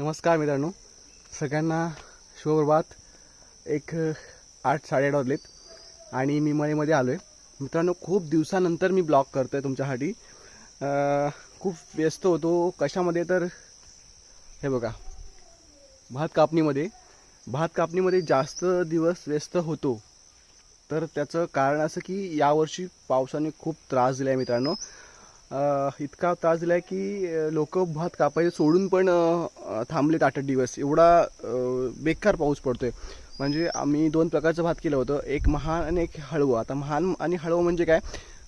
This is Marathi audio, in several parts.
नमस्कार मित्रांनो. सगळ्यांना शुभप्रभात. एक आठ साडेआठ वाजलेत आणि मी मळेमध्ये आलो आहे मित्रांनो खूप दिवसानंतर मी ब्लॉग करतो आहे तुमच्यासाठी खूप व्यस्त होतो. कशामध्ये तर हे बघा. भात कापणीमध्ये. भात कापणीमध्ये जास्त दिवस व्यस्त होतो. तर त्याचं कारण असं की यावर्षी पावसाने खूप त्रास दिला आहे मित्रांनो इतका त्रास दिला आहे की लोक भात कापायचे सोडून पण थांबलेत आठ आठ दिवस. एवढा बेकार पाऊस पडतोय. म्हणजे आम्ही दोन प्रकारचं भात केलं होतं. एक महान आणि एक हळवं. आता महान आणि हळवं म्हणजे काय?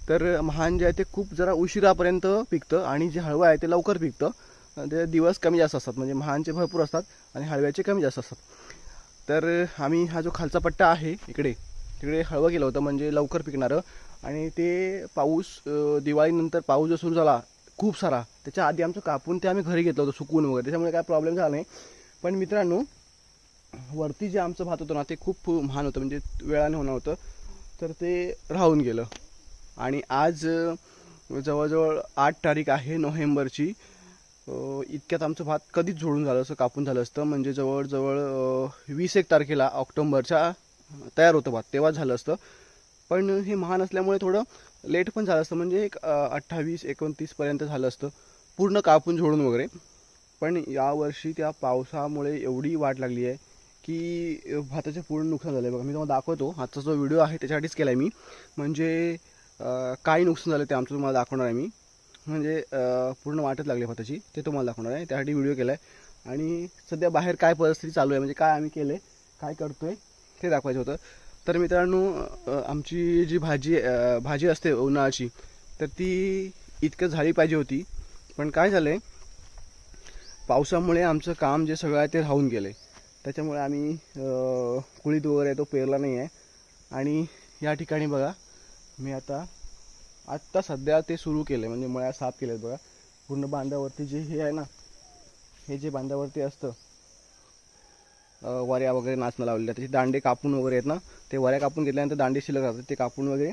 तर महान जे आहे ते खूप जरा उशिरापर्यंत पिकतं आणि जे हळवं आहे ते लवकर पिकतं. ते दिवस कमी जास्त असतात. म्हणजे महानचे भरपूर असतात आणि हळव्याचे कमी जास्त असतात. तर आम्ही हा जो खालचा पट्टा आहे इकडे तिकडे हळवं केलं होतं म्हणजे लवकर पिकणारं. आणि ते पाऊस दिवाळीनंतर पाऊस जो सुरू झाला खूप सारा. त्याच्या आधी आमचं कापून ते आम्ही घरी घेतलं होतं सुकून वगैरे. त्याच्यामुळे काय प्रॉब्लेम झाला नाही. पण मित्रांनो वरती जे आमचं भात होतं ना ते खूप महान होतं. म्हणजे वेळाने होणं होतं. तर ते राहून गेलं. आणि आज जवळजवळ आठ तारीख आहे नोव्हेंबरची. इतक्यात आमचं भात कधीच झोडून झालं असं कापून झालं असतं. म्हणजे जवळजवळ वीस एक तारखेला ऑक्टोंबरच्या तयार होतं भात. तेव्हा झालं असतं. पण हे महान असल्यामुळे थोडं लेट पण झालं असतं. म्हणजे एक अठ्ठावीस एकोणतीसपर्यंत झालं असतं. पूर्ण कापून झोडून वगैरे. पण यावर्षी त्या पावसामुळे एवढी वाट लागली आहे की भाताचे पूर्ण नुकसान झालं आहे बघा मी तुम्हाला दाखवतो. आजचा जो व्हिडिओ आहे त्याच्यासाठीच केला आहे मी. म्हणजे काय नुकसान झालं ते आमचं तुम्हाला दाखवणार आहे मी. म्हणजे पूर्ण वाटच लागली भाताची. ते तुम्हाला दाखवणार आहे. त्यासाठी व्हिडिओ केला आहे आणि सध्या बाहेर काय परिस्थिती चालू आहे? म्हणजे काय आम्ही केलं आहे काय करतो आहे ते दाखवायचं होतं. तर मित्रांनो आमची जी भाजी भाजी असते उन्हाळ्याची तर ती इतकं झाली पाहिजे होती. पण काय झालं आहे पावसामुळे आमचं काम जे सगळं आहे ते राहून गेलं. आहे त्याच्यामुळे आम्ही कुळीत वगैरे तो पेरला नाही आहे. आणि या ठिकाणी बघा मी आता आत्ता सध्या ते सुरू केलं आहे म्हणजे मळ्या साफ केल्यात बघा. पूर्ण बांधावरती जे हे आहे ना हे जे बांधावरती असतं वऱ्या वगैरे नाचणं लावलेल्या त्याचे दांडे कापून वगैरे आहेत ना ते वऱ्या कापून घेतल्यानंतर दांडे शिल्लक राहतात. ते कापून वगैरे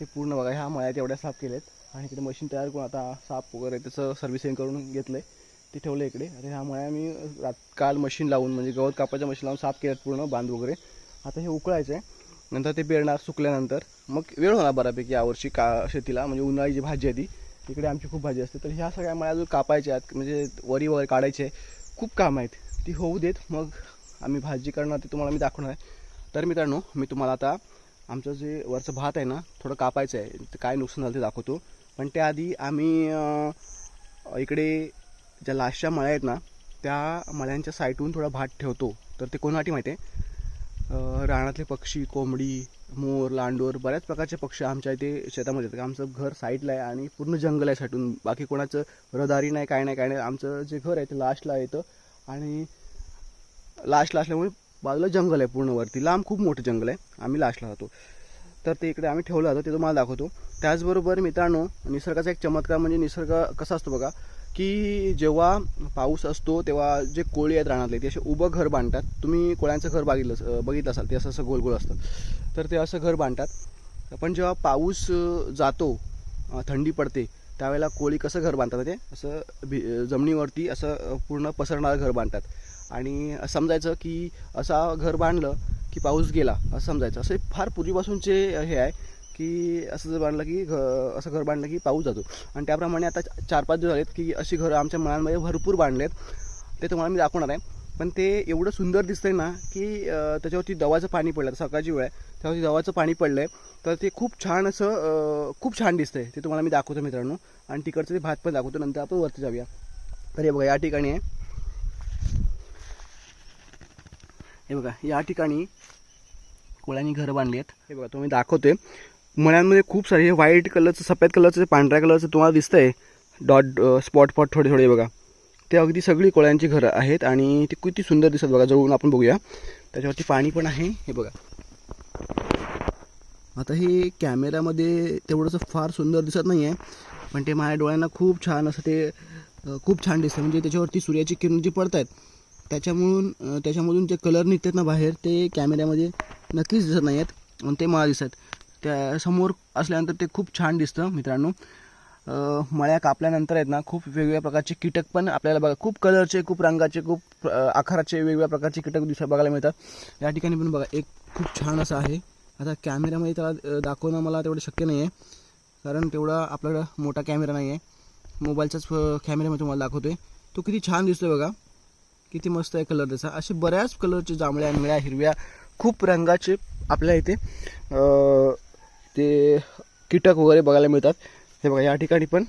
ते पूर्ण बघा ह्या मळ्या तेवढ्या साफ केल्यात. आणि तिथे मशीन तयार करून आता साफ वगैरे त्याचं सर्व्हिसिंग करून घेतलं आहे ते ठेवलं इकडे. आणि ह्या मळ्या मी रात काल मशीन लावून म्हणजे गवत कापायच्या मशीन लावून साफ केल्यात पूर्ण बांध वगैरे. आता हे उकळायचं आहे नंतर ते पेरणार सुकल्यानंतर मग वेळ होणार बऱ्यापैकी यावर्षी का शेतीला. म्हणजे उन्हाळी जी भाजी आहे ती इकडे आमची खूप भाजी असते. तर ह्या सगळ्या मळ्या जो कापायच्या आहेत. म्हणजे वरी वगैरे काढायचे. खूप काम आहेत. ती होऊ देत. मग आम्ही भाजी करणार ती तुम्हाला मी दाखवणार आहे. तर मित्रांनो मी तुम्हाला आता आमचं जे वरचं भात आहे ना थोडं कापायचं आहे. काय नुकसान झालं ते दाखवतो. पण त्याआधी आम्ही इकडे ज्या लास्टच्या मळ्या आहेत ना त्या मळ्यांच्या साईटहून थोडा भात ठेवतो. तर ते कोणासाठी माहिती आहे? रानातले पक्षी कोंबडी मोर लांडोर बऱ्याच प्रकारचे पक्षी आमच्या इथे शेतामध्ये येतात आमचं घर साईडला आहे आणि पूर्ण जंगल आहे साठून. बाकी कोणाचं रहदारी नाही काय नाही काय नाही. आमचं जे घर आहे ते लास्टला येतं आणि लास्टला असल्यामुळे बाजूला जंगल आहे पूर्णवरती. लांब खूप मोठं जंगल आहे. आम्ही लास्टला राहतो तर ते इकडे आम्ही ठेवलं जातं ते तुम्हाला दाखवतो. त्याचबरोबर मित्रांनो निसर्गाचा एक चमत्कार म्हणजे निसर्ग कसा असतो बघा की जेव्हा पाऊस असतो तेव्हा जे कोळी आहेत रानातले ते असे उभं घर बांधतात. तुम्ही कोळ्यांचं घर बघितलं बघितलं असाल ते असं असं गोल गोल असतं. तर ते असं घर बांधतात. पण जेव्हा पाऊस जातो थंडी पडते त्यावेळेला कोळी कसं घर बांधतात ते? असं भि जमिनीवरती असं पूर्ण पसरणारं घर बांधतात. आणि समजायचं की असा घर बांधलं की पाऊस गेला असं समजायचं. असे फार पूर्वीपासूनचे हे आहे की असं जर बांधलं की घ असं घर बांधलं की पाऊस जातो. आणि त्याप्रमाणे आता चार पाच दिवस झालेत की अशी घरं आमच्या मनांमध्ये भरपूर बांधलेत. ते तुम्हाला मी दाखवणार आहे. पण ते एवढं सुंदर दिसतंय ना की त्याच्यावरती दवाचं पाणी पडलं. सकाळची वेळ आहे. त्यावरती दवाचं पाणी पडलं आहे तर ते खूप छान असं खूप छान दिसतंय. ते तुम्हाला मी दाखवतो मित्रांनो. आणि तिकडचं ते भात पण दाखवतो. नंतर आपण वरती जाऊया. तर हे बघा या ठिकाणी आहे. हे बघा या ठिकाणी कोळ्यांनी घरं बांधली आहेत हे बघा तुम्ही दाखवते मळ्यांमध्ये खूप सारे हे व्हाईट कलरचं सफेद कलरचं पांढऱ्या कलरचं तुम्हाला दिसतंय डॉट स्पॉट पॉट थोडे थोडे बघा. ते अगदी सगळी कोळ्यांची घरं आहेत आणि ते किती सुंदर दिसत बघा जवळून आपण बघूया. त्याच्यावरती पाणी पण आहे हे बघा. आता हे कॅमेऱ्यामध्ये तेवढंसं फार सुंदर दिसत नाही आहे पण ते माझ्या डोळ्यांना खूप छान असं ते खूप छान दिसतं. म्हणजे त्याच्यावरती सूर्याची किरण जी पडत आहेत त्याच्यामधून त्याच्यामधून जे कलर निघतात ना बाहेर ते कॅमेऱ्यामध्ये नक्कीच दिसत नाही आहेत आणि ते मला दिसत त्या समोर असल्यानंतर ते खूप छान दिसतं मित्रांनो. मळ्या कापल्यानंतर आहेत ना खूप वेगवेगळ्या प्रकारचे कीटक पण आपल्याला बघा खूप कलरचे खूप रंगाचे खूप आकाराचे वेगवेगळ्या प्रकारचे कीटक दिसा बघायला मिळतात. या ठिकाणी पण बघा एक खूप छान असं आहे. आता कॅमेऱ्यामध्ये त्याला दाखवणं मला तेवढं शक्य नाही आहे कारण तेवढा आपल्याकडं मोठा कॅमेरा नाही आहे मोबाईलचाच अं, कॅमेऱ्यामध्ये तुम्हाला दाखवतो आहे तो किती छान दिसतो बघा. किती मस्त आहे कलर त्याचा. असे बऱ्याच कलरचे जांभळ्या निळ्या हिरव्या खूप रंगाचे आपल्या इथे ते कीटक वगैरे बघायला मिळतात. हे बघा या ठिकाणी पण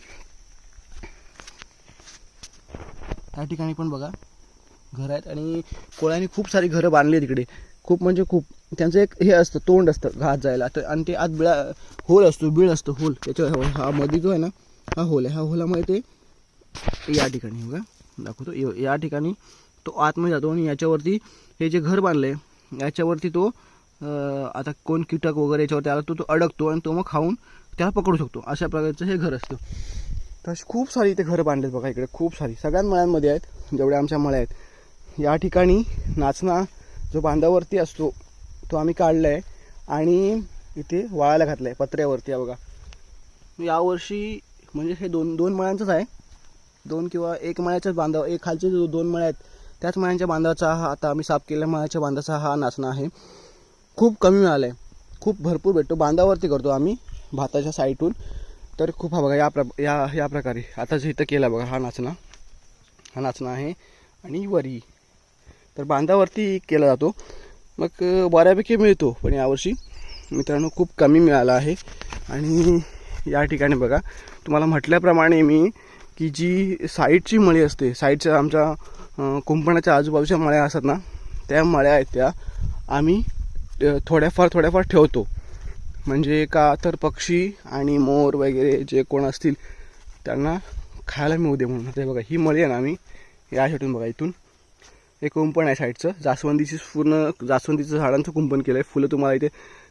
या ठिकाणी पण बघा घर आहेत आणि कोळ्याने खूप सारी घरं बांधली आहेत तिकडे खूप म्हणजे खूप त्यांचं एक हे असतं तोंड असतं घात जायला. तर आणि ते आत बिळा होल असतो बीळ असतो होल. त्याच्या हा मध्ये जो आहे ना हा होल आहे. ह्या होलामध्ये ते या ठिकाणी बघा दाखवतो. या ठिकाणी तो आतमध्ये जातो आणि याच्यावरती हे जे घर बांधलं आहे याच्यावरती तो आता कोण कीटक वगैरे याच्यावरती आला तो तो अडकतो आणि तो मग खाऊन त्याला पकडू शकतो. अशा प्रकारचं हे घर असतं. तर अशी खूप सारी इथे घरं बांधलेत बघा इकडे खूप सारी. सगळ्याच मळ्यांमध्ये आहेत जेवढ्या आमच्या मळ्या आहेत. या ठिकाणी नाचना जो बांधावरती असतो तो आम्ही काढला आहे आणि इथे वाळायला घातला आहे पत्र्यावरती हा बघा. यावर्षी म्हणजे हे दोन दोन मळ्यांचंच आहे. दोन किंवा एक मळ्याच्याच बांधाव एक खालचे जो दोन मळ्या आहेत त्याच मायांच्या बांधाचा हा आता आम्ही साफ केलेल्या मायाच्या बांधाचा हा नाचणं आहे. खूप कमी मिळाला आहे खूप भरपूर भेटतो. बांधावरती करतो आम्ही भाताच्या साईटून. तर खूप हा बघा या प्र या या प्रकारे. आता जे इथं केला बघा हा नाचणा. हा नाचणं आहे. आणि वरी. तर बांधावरती केला जातो. मग बऱ्यापैकी मिळतो. पण यावर्षी मित्रांनो खूप कमी मिळाला आहे. आणि या ठिकाणी बघा तुम्हाला म्हटल्याप्रमाणे मी की जी साईडची मळी असते साईडच्या आमच्या कुंपणाच्या आजूबाजूच्या मळ्या असतात ना त्या मळ्या आहेत त्या आम्ही थोड्याफार थोड्याफार ठेवतो. म्हणजे का तर पक्षी आणि मोर वगैरे जे कोण असतील त्यांना खायला मिळू दे म्हणून. ते बघा ही मळी आहे ना आम्ही या शेवटून बघा इथून. एक कुंपण आहे साईडचं. जास्वंदीची पूर्ण जास्वंदीचं झाडांचं कुंपण केलं आहे फुलं तुम्हाला इथे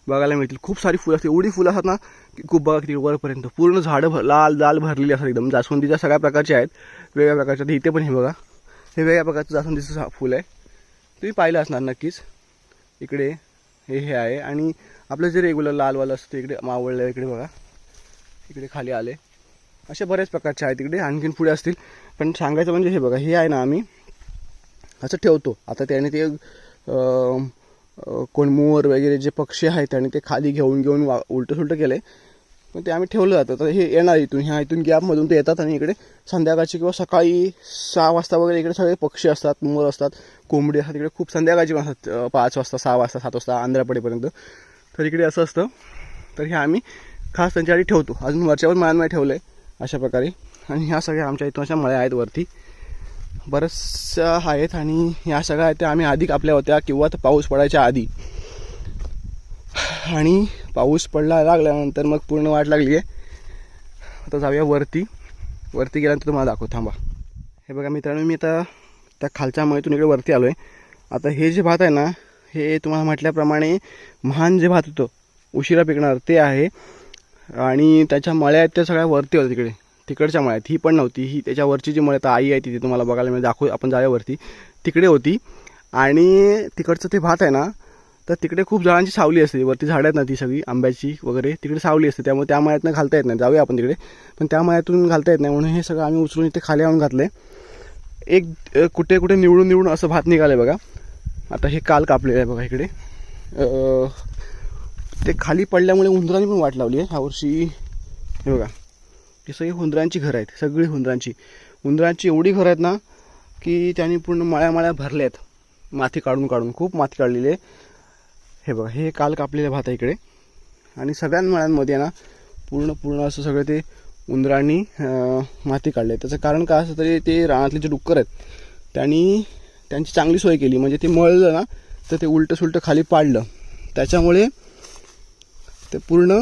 बघायला मिळतील. खूप सारी फुलं असतात एवढी फुलं असतात ना की खूप बघा किती वरपर्यंत. पूर्ण झाडं भर लाल लाल भरलेली असतात एकदम. जास्वंदीच्या सगळ्या प्रकारचे आहेत. वेगळ्या प्रकारच्या. इथे पण हे बघा. हे वेगळ्या प्रकारचं जास्वंदीचं झा- फुल आहे. तुम्ही पाहिलं असणार नक्कीच. इकडे हे हे आहे. आणि आपलं जे रेग्युलर लालवालं असतं ते इकडे मावळलं आहे इकडे बघा. इकडे खाली आले. असे बरेच प्रकारचे आहेत तिकडे आणखीन पुढे असतील. पण सांगायचं म्हणजे हे बघा हे आहे ना आम्ही असं ठेवतो. आता त्याने ते कोण मोर वगैरे जे पक्षी आहेत त्याने ते खाली घेऊन घेऊन वा उलटं सुलटं केलं आहे पण ते आम्ही ठेवलं जातं तर हे येणार इथून ह्या इथून गॅपमधून ते येतात आणि इकडे संध्याकाळची किंवा सकाळी सहा वाजता वगैरे इकडे सगळे पक्षी असतात मोर असतात कोंबडी असतात इकडे खूप संध्याकाळची पण असतात पाच वाजता सहा वाजता सात वाजता आंध्रापडेपर्यंत तर इकडे असं असतं. तर हे आम्ही खास त्यांच्यासाठी ठेवतो. अजून वरच्यावर मळ्यांमध्ये ठेवलं आहे अशा प्रकारे. आणि ह्या सगळ्या आमच्या इथून अशा मळ्या आहेत वरती. बऱ्याचशा आहेत आणि ह्या सगळ्या आहेत त्या आम्ही आधी कापल्या होत्या किंवा तर पाऊस पडायच्या आधी. आणि पाऊस पडला लागल्यानंतर मग पूर्ण वाट लागली आहे. आता जाऊया वरती. वरती गेल्यानंतर तुम्हाला दाखवू थांबा. हे बघा मित्रांनो मी आता त्या खालच्या मळीतून इकडे वरती आलो आहे आता हे जे भात आहे ना हे तुम्हाला म्हटल्याप्रमाणे महान जे भात होतं उशिरा पिकणार ते आहे. आणि त्याच्या मळ्या आहेत त्या सगळ्या वरती होत्या तिकडे. तिकडच्या मळ्यात ही पण नव्हती. ही त्याच्यावरची जी मळ्या आता आई आहे तिथे तुम्हाला बघायला मिळेल. दाखवू आपण जाऊया वरती. तिकडे होती. आणि तिकडचं ते भात आहे ना तर तिकडे खूप झाडांची सावली असते. वरती झाडं आहेत ना ती सगळी आंब्याची वगैरे. तिकडे सावली असते. त्यामुळे त्या मळ्यातनं घालता येत नाही. जाऊया आपण तिकडे. पण त्या मळ्यातून घालता येत नाही. म्हणून हे सगळं आम्ही उचलून इथे खाली आणून आहे एक कुठे कुठे निवडून निवडून असं भात निघालं बघा. आता हे काल कापलेलं आहे बघा इकडे. ते खाली पडल्यामुळे उंदरांनी पण वाट लावली आहे. ह्यावर्षी हे बघा. हे सगळी हुंदरांची घरं आहेत. सगळी हुंदरांची. उंदरांची एवढी घरं आहेत ना की त्यांनी पूर्ण माळ्या माळ्या भरल्या आहेत माती काढून काढून. खूप माती काढलेली आहे. हे बघा हे काल कापलेलं भात आहे इकडे. आणि सगळ्या मळ्यांमध्ये आहे ना पूर्ण पूर्ण असं सगळं ते उंदरांनी माती काढली आहे त्याचं कारण काय असं तरी ते रानातले जे डुक्कर आहेत त्यांनी त्यांची चांगली सोय केली. म्हणजे ते मळलं ना तर ते उलटं सुलटं खाली पाडलं. त्याच्यामुळे ते पूर्ण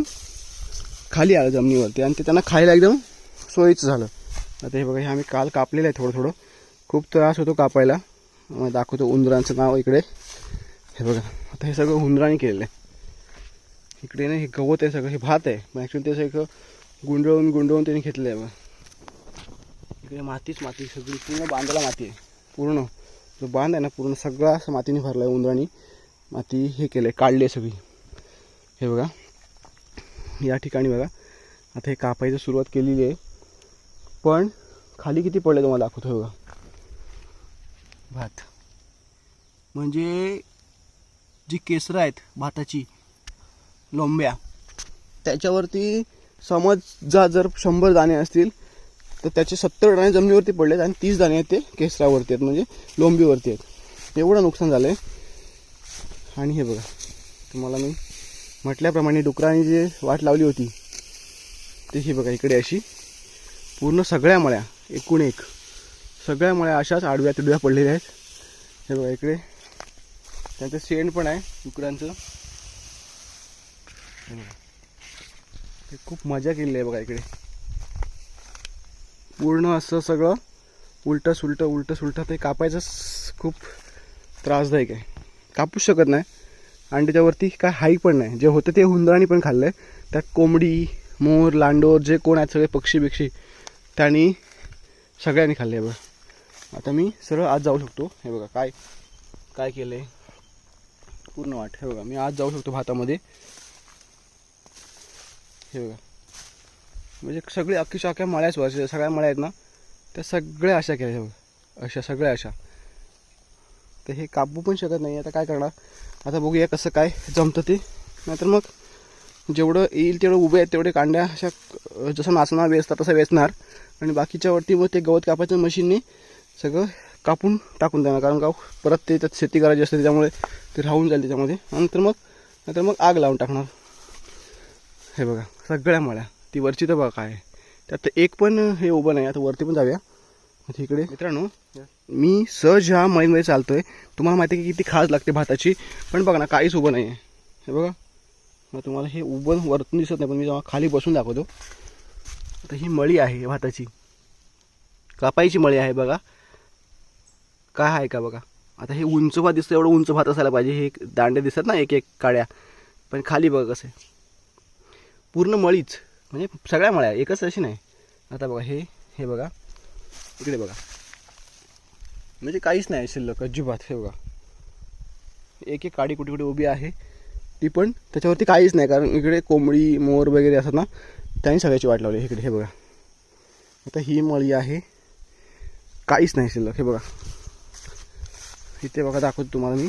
खाली आलं जमिनीवरती आणि ते त्यांना खायला एकदम सोयीचं झालं. आता हे बघा हे आम्ही काल कापलेलं आहे थोडं थोडं. खूप त्रास होतो कापायला. मग दाखवतो उंदरांचं नाव इकडे. हे बघा आता हे सगळं हुंदराने केलेलं आहे. इकडे ना हे गवत आहे सगळं हे भात आहे. मग ॲक्च्युली ते सगळं गुंडळून गुंडळून त्याने घेतलं आहे बघ. इकडे मातीच माती सगळी पूर्ण बांधला माती आहे. पूर्ण जो बांध आहे ना पूर्ण सगळा असं मातीने भरला आहे उंदराने. माती हे केलं आहे काढली आहे सगळी. हे बघा या ठिकाणी बघा. आता हे कापायची सुरुवात केलेली आहे. पण खाली किती पडले तुम्हाला दाखवतो हे बघा. भात. म्हणजे जी केसरं आहेत भाताची लोंब्या. त्याच्यावरती समज जा जर शंभर दाणे असतील तर त्याचे सत्तर दाणे जमिनीवरती पडलेत आणि तीस दाणे आहेत ते केसरावरती आहेत म्हणजे लोंबीवरती आहेत. एवढं नुकसान झालं आहे आणि हे बघा तुम्हाला मी म्हटल्याप्रमाणे डुकरांनी जे वाट लावली होती ते ही बघा इकडे अशी. पूर्ण सगळ्या मळ्या एकूण एक. सगळ्या मळ्या अशाच आडव्या तिडव्या पडलेल्या आहेत. हे बघा इकडे. त्यांचं शेण पण आहे डुकरांचं ते खूप मजा केली आहे बघा इकडे. पूर्ण असं सगळं उलटं सुलटं उलटं सुलटं ते कापायचं खूप त्रासदायक आहे. कापूच शकत नाही. आणि त्याच्यावरती काय हाई पण नाही. जे होतं ते हुंदराणी पण खाल्लं आहे त्यात कोंबडी मोर लांडोर जे कोण आहेत सगळे पक्षी बिक्षी त्यांनी सगळ्यांनी खाल्ले बघा. आता मी सरळ आज जाऊ शकतो. हे बघा काय काय केलं आहे पूर्ण वाट हे बघा मी आज जाऊ शकतो भातामध्ये. हे बघा. म्हणजे सगळे अख्खीच्या अख्ख्या मळ्याच वर्ष सगळ्या मळ्या आहेत ना त्या सगळ्या अशा केल्या बघा अशा सगळ्या अशा. तर हे कापू पण शकत नाही. आता काय करणार? आता बघूया कसं काय जमतं ते. नाहीतर मग जेवढं येईल तेवढं उभे आहेत तेवढे कांड्या अशा जसं नाचणार वेचतात तसं वेचणार. आणि बाकीच्यावरती मग ते गवत कापायचं मशीनने सगळं कापून टाकून देणार. कारण का परत ते त्यात शेती करायची असते त्याच्यामुळे ते राहून जाईल त्याच्यामध्ये. नंतर मग नंतर मग आग लावून टाकणार. हे बघा सगळ्या मळ्या. ती वरची तर बघा काय आहे. त्यात एक पण हे उभं नाही आता वरती पण जाऊया. इकडे मित्रांनो मी सहज ह्या मळीमध्ये चालतोय. तुम्हाला माहिती आहे की किती खाज लागते भाताची. पण बघा ना काहीच उभं नाही आहे. हे बघा. मग तुम्हाला हे उभं वरतून दिसत नाही पण मी जेव्हा खाली बसून दाखवतो. आता ही मळी आहे भाताची. कापायची मळी आहे बघा. काय आहे का बघा? आता हे उंच भात दिसतं एवढं उंच भात असायला पाहिजे. हे दांडे दिसतात ना एक एक काड्या. पण खाली बघा कसं. आहे पूर्ण मळीच. म्हणजे सगळ्या मळ्या एकच अशी नाही. आता बघा हे हे बघा. इकडे बघा. म्हणजे काहीच नाही शिल्लक अजिबात. हे बघा. एक एक काडी कुठे कुठे उभी आहे. ती पण त्याच्यावरती काहीच नाही. कारण इकडे कोंबडी मोर वगैरे असतात ना त्यांनी सगळ्याची वाट लावली. इकडे हे बघा. आता ही मळी आहे. काहीच नाही शिल्लक. हे बघा. इथे बघा दाखवतो तुम्हाला मी.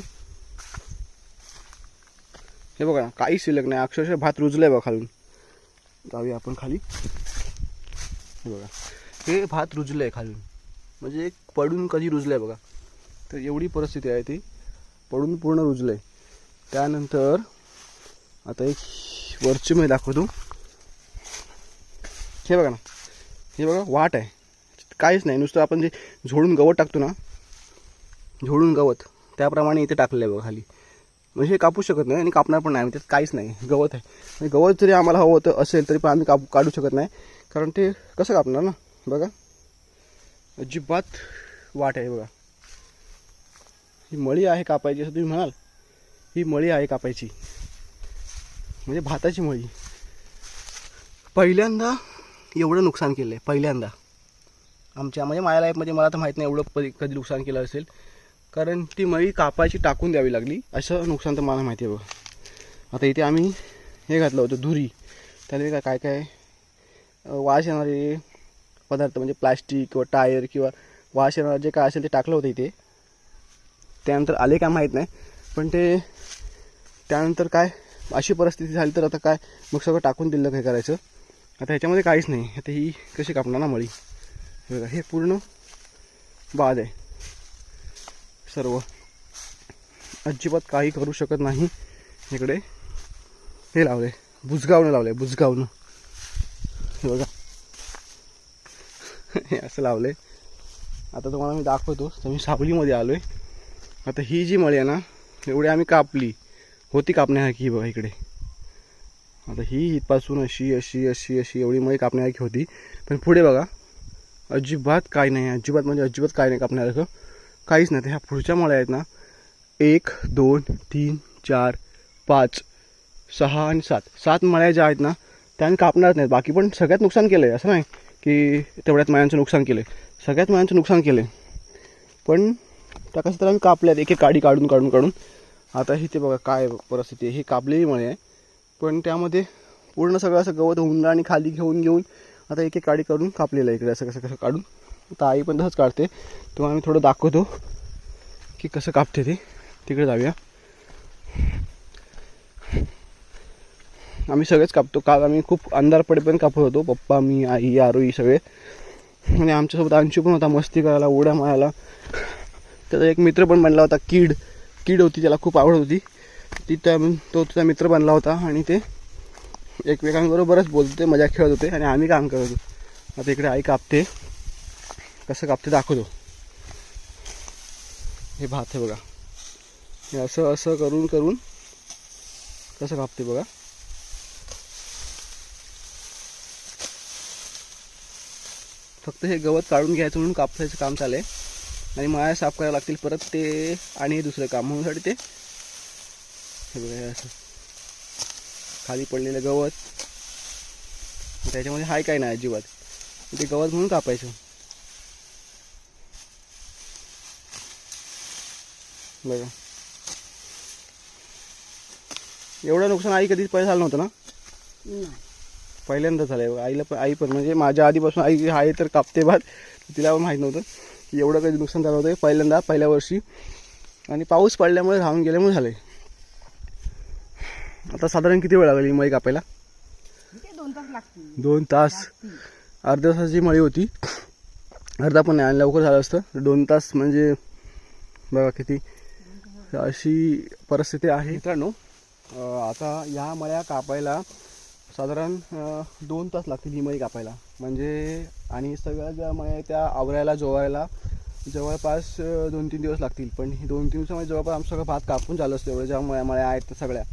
हे बघा काहीच शिल्लक नाही. अक्षरशः भात रुजलं आहे बघा खालून. जाऊया आपण खाली. हे बघा हे भात रुजलं आहे खालून. म्हणजे पडून कधी रुजलं आहे बघा. तर एवढी परिस्थिती आहे ती. पडून पूर्ण रुजलं आहे त्यानंतर आता एक वरची मी दाखवतो. हे बघा ना. हे बघा वाट आहे. काहीच नाही. नुसतं आपण जे झोडून गवत टाकतो ना झोडून गवत. त्याप्रमाणे इथे टाकलं आहे बघा खाली. म्हणजे हे कापू शकत नाही आणि कापणार पण नाही. त्यात काहीच नाही. गवत आहे. आणि गवत जरी आम्हाला हवं होतं असेल तरी पण आम्ही कापू काढू शकत नाही. कारण ते कसं कापणार ना? बघा. अजिबात वाट आहे बघा. ही मळी आहे कापायची असं तुम्ही म्हणाल. ही मळी आहे कापायची. म्हणजे भाताची मळी. पहिल्यांदा एवढं नुकसान केलं आहे पहिल्यांदा. आमच्या म्हणजे माझ्या लाईफमध्ये मला तर माहीत नाही एवढं कधी नुकसान केलं असेल. कारण ती मळी कापायची टाकून द्यावी लागली. असं नुकसान तर मला माहिती आहे बघा. आता इथे आम्ही हे घातलं होतं धुरी. त्याने काय काय काय वास येणारे पदार्थ म्हणजे प्लास्टिक किंवा टायर किंवा वास येणार जे काय असेल ते टाकलं होतं इथे. त्यानंतर आले काय माहीत नाही. पण ते त्यानंतर काय अशी परिस्थिती झाली तर आता काय मग सगळं टाकून दिलं काय करायचं. आता ह्याच्यामध्ये काहीच नाही. आता ही कशी कापणार ना मळी? हे हे पूर्ण बाद आहे. सर्व. अजिबात काही करू शकत नाही. इकडे हे लावले. बुजगावणं लावले. बुजगावणं हे बघा. हे असं लावले. आता तुम्हाला मी दाखवतो. तर मी सावलीमध्ये आलो आहे आता ही जी मळी आहे ना एवढी आम्ही कापली. होती कापण्यासारखी बघा इकडे. आता ही इथपासून अशी अशी अशी अशी एवढी मळी कापण्यासारखी होती. पण पुढे बघा. अजिबात काय नाही. अजिबात म्हणजे अजिबात काय नाही कापण्यासारखं. काहीच नाही. तर ह्या पुढच्या मळ्या आहेत ना एक दोन तीन चार पाच सहा आणि सात. सात मळ्या ज्या आहेत ना त्या कापणार नाहीत. बाकी पण सगळ्यात नुकसान केलं आहे असं नाही की तेवढ्यात मायांचं नुकसान केलं आहे सगळ्यात मायांचं नुकसान केलं आहे पण त्या कसं तर आम्ही कापल्यात. एक एक काडी काढून काढून काढून. आता ही ते बघा काय परिस्थिती आहे. ही कापलेली मळी आहे. पण त्यामध्ये पूर्ण सगळं असं गवत हुंडा आणि खाली घेऊन घेऊन आता एक एक काडी काढून कापलेलं आहे इकडे. असं कसं कसं काढून. आता आई पण तसंच काढते. तुम्हाला मी थोडं दाखवतो की कसं कापते ते. तिकडे जाऊया. आम्ही सगळेच कापतो. काल आम्ही खूप अंधार पण कापत होतो. पप्पा मी आई आरोई सगळे. आणि आमच्यासोबत अंशू पण होता मस्ती करायला उड्या मारायला. त्याचा एक मित्र पण बनला होता कीड. कीड होती त्याला खूप आवड होती. ती त्या तो तुझा मित्र बनला होता आणि ते एकमेकांबरोबरच बोलते मजा खेळत होते आणि आम्ही काम करत होतो. आता इकडे आई कापते. कसं कापते दाखवतो. हे भात आहे बघा. हे असं असं करून करून कसं कापते बघा. फक्त हे गवत काढून घ्यायचं म्हणून कापसाचं काम चालू आहे आणि माया साफ करायला लागतील परत ते आणि हे दुसरं काम. म्हणूनसाठी ते हे बघा हे असं. खाली पडलेलं गवत. त्याच्यामध्ये हाय काय नाही अजिबात. ते गवत म्हणून कापायचं. बघा. एवढं नुकसान आई कधीच पहिले झालं नव्हतं ना? नाही. पहिल्यांदा झालंय आईला पण आई पण म्हणजे माझ्या आधीपासून आई आहे तर कापते भात. तिला पण माहीत नव्हतं. की एवढं कधी नुकसान झालं होतं पहिल्यांदा पहिल्या वर्षी. आणि पाऊस पडल्यामुळे राहून गेल्यामुळे झालंय. आता साधारण किती वेळ लागली मळी कापायला? दोन तास. अर्ध्या तासाची मळी होती. अर्धा पण नाही आणि लवकर झालं असतं. दोन तास म्हणजे बघा किती अशी परिस्थिती आहे. मित्रांनो आता या मळ्या कापायला साधारण दोन तास लागतील ही मळी कापायला. म्हणजे आणि सगळ्या ज्या मळ्या आहेत त्या आवरायला जोवायला जवळपास दोन तीन दिवस लागतील. पण ही दोन तीन दिवसामध्ये जवळपास आमचं सगळं भात कापून झालं असतं एवढ्या ज्या मळ्या मळ्या आहेत त्या सगळ्या.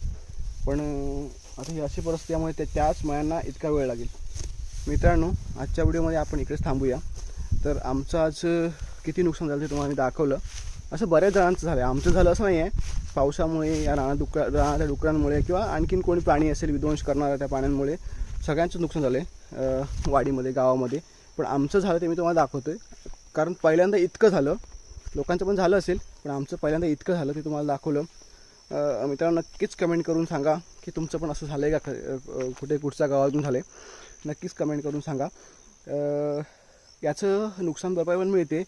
पण आता ही अशी परिस्थिती त्यामुळे त्या त्याच मळ्यांना इतका वेळ लागेल. मित्रांनो आजच्या व्हिडिओमध्ये आपण इकडेच थांबूया. तर आमचं आज किती नुकसान झालं ते तुम्हाला मी दाखवलं. असं बऱ्याच जणांचं झालं. आहे आमचं झालं असं नाही आहे पावसामुळे या राणा डुकरा राणाच्या डुकरांमुळे किंवा आणखीन कोणी प्राणी असेल विध्वंस करणाऱ्या त्या पाण्यांमुळे सगळ्यांचं नुकसान झालं आहे वाडीमध्ये गावामध्ये. पण आमचं झालं ते मी तुम्हाला दाखवतो आहे कारण पहिल्यांदा इतकं झालं. लोकांचं पण झालं असेल पण आमचं पहिल्यांदा इतकं झालं ते तुम्हाला दाखवलं. मित्रांनो नक्कीच कमेंट करून सांगा की तुमचं पण असं झालं आहे का कुठे कुठच्या गावातून झालं आहे नक्कीच कमेंट करून सांगा. याचं नुकसान भरपाई पण मिळते.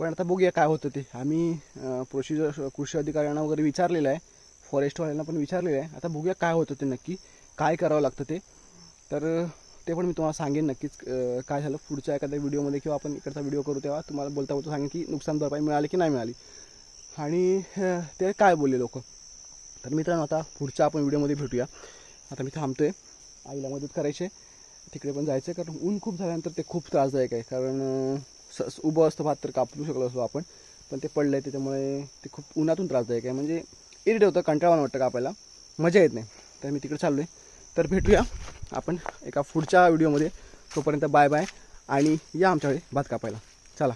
पण आता बघूया काय होतं ते. आम्ही प्रोसिजर कृषी अधिकाऱ्यांना वगैरे विचारलेलं आहे. फॉरेस्टवाल्यांना पण विचारलेलं आहे. आता बघूया काय होतं ते नक्की. काय करावं लागतं ते. तर ते पण मी तुम्हाला सांगेन नक्कीच काय झालं पुढच्या एखाद्या व्हिडिओमध्ये किंवा आपण इकडचा व्हिडिओ करू तेव्हा तुम्हाला बोलता बोलता सांगेन की नुकसान भरपाई मिळाली की नाही मिळाली. आणि ते काय बोलले लोक. तर मित्रांनो आता पुढच्या आपण व्हिडिओमध्ये भेटूया. आता मी थांबतो आहे आईला मदत करायची तिकडे पण जायचं आहे कारण ऊन खूप झाल्यानंतर ते खूप त्रासदायक आहे. कारण स उभं असतं भात तर कापू शकलो असतो आपण. पण ते पडलं आहे त्याच्यामुळे ते खूप उन्हातून त्रासदायक आहे म्हणजे इरिट होतं कंटाळवान वाटतं कापायला. मजा येत नाही. तर मी तिकडे चाललो आहे तर भेटूया आपण एका पुढच्या व्हिडिओमध्ये तोपर्यंत बाय बाय आणि या आमच्याकडे भात कापायला. चला.